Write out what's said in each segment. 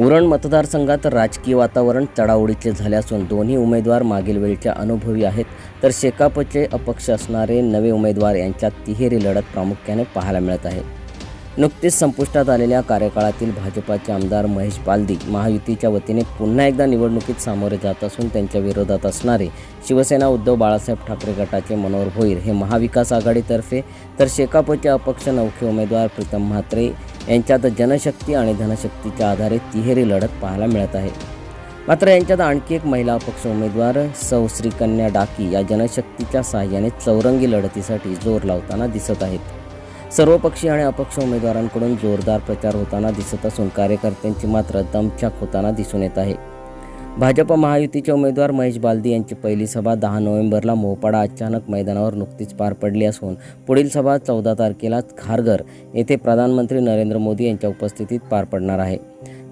उरण मतदारसंघात राजकीय वातावरण चढाओढीचे झाले असून दोन्ही उमेदवार मागील वेळच्या अनुभवी आहेत. तर शेकापचे अपक्ष असणारे नवे उमेदवार यांच्यात तिहेरी लढत प्रामुख्याने पाहायला मिळत आहे. नुकतीच संपुष्टात आलेल्या कार्यकाळातील भाजपाचे आमदार महेश बालदी महायुतीच्या वतीने पुन्हा एकदा निवडणुकीत सामोरे जात असून त्यांच्या विरोधात असणारे शिवसेना उद्धव बाळासाहेब ठाकरे गटाचे मनोहर भोईर हे महाविकास आघाडीतर्फे तर शेकापचे अपक्ष नौखे उमेदवार प्रीतम म्हात्रे यांच्यात जनशक्ती आणि धनशक्तीच्या आधारे तिहेरी लढत पाहायला मिळत आहे. मात्र यांच्यात आणखी एक महिला अपक्ष उमेदवार सौ श्रीकन्या डाकी या जनशक्तीच्या साहाय्याने चौरंगी लढतीसाठी जोर लावताना दिसत आहेत. सर्वपक्षीय आणि अपक्ष उमेदवारांकडून जोरदार प्रचार होताना दिसत असून कार्यकर्त्यांची मात्र दमछाक होताना दिसून येत आहे. भाजप महायुतीचे उमेदवार महेश बालदी यांची पहिली सभा दहा नोव्हेंबरला मोहपाडा अचानक मैदानावर नुकतीच पार पडली असून पुढील सभा चौदा तारखेला खारघर येथे प्रधानमंत्री नरेंद्र मोदी यांच्या उपस्थितीत पार पडणार आहे.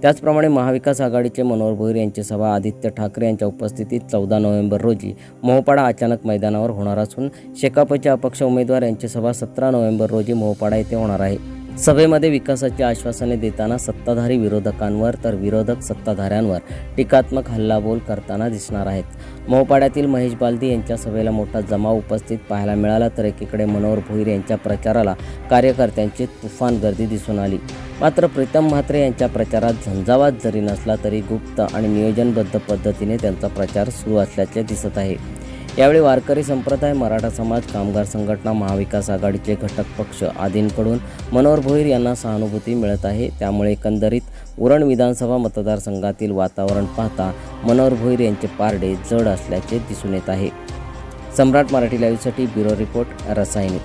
त्याचप्रमाणे महाविकास आघाडीचे मनोहर भोईर यांची सभा आदित्य ठाकरे यांच्या उपस्थितीत चौदा नोव्हेंबर रोजी मोहपाडा अचानक मैदानावर होणार असून शेकापचे अपक्ष उमेदवार यांची सभा सतरा नोव्हेंबर रोजी मोहपाडा येथे होणार आहे. सभेमध्ये विकासाची आश्वासने देताना सत्ताधारी विरोधकांवर तर विरोधक सत्ताधाऱ्यांवर टीकात्मक हल्लाबोल करताना दिसणार आहेत. मोहपाड्यातील महेश बालदी यांच्या सभेला मोठा जमाव उपस्थित पाहायला मिळाला तर एकीकडे मनोहर भोईर यांच्या प्रचाराला कार्यकर्त्यांची तुफान गर्दी दिसून आली. मात्र प्रीतम म्हात्रे यांच्या प्रचारात झंझावात जरी नसला तरी गुप्त आणि नियोजनबद्ध पद्धतीने त्यांचा प्रचार सुरू असल्याचे दिसत आहे. यावेळी वारकरी संप्रदाय मराठा समाज कामगार संघटना महाविकास आघाडीचे घटक पक्ष आदींकडून मनोहर भोईर यांना सहानुभूती मिळत आहे. त्यामुळे एकंदरीत उरण विधानसभा मतदारसंघातील वातावरण पाहता मनोहर भोईर यांचे पारडे जड असल्याचे दिसून येत आहे. सम्राट मराठी लाईव्हसाठी ब्युरो रिपोर्ट रसायनी.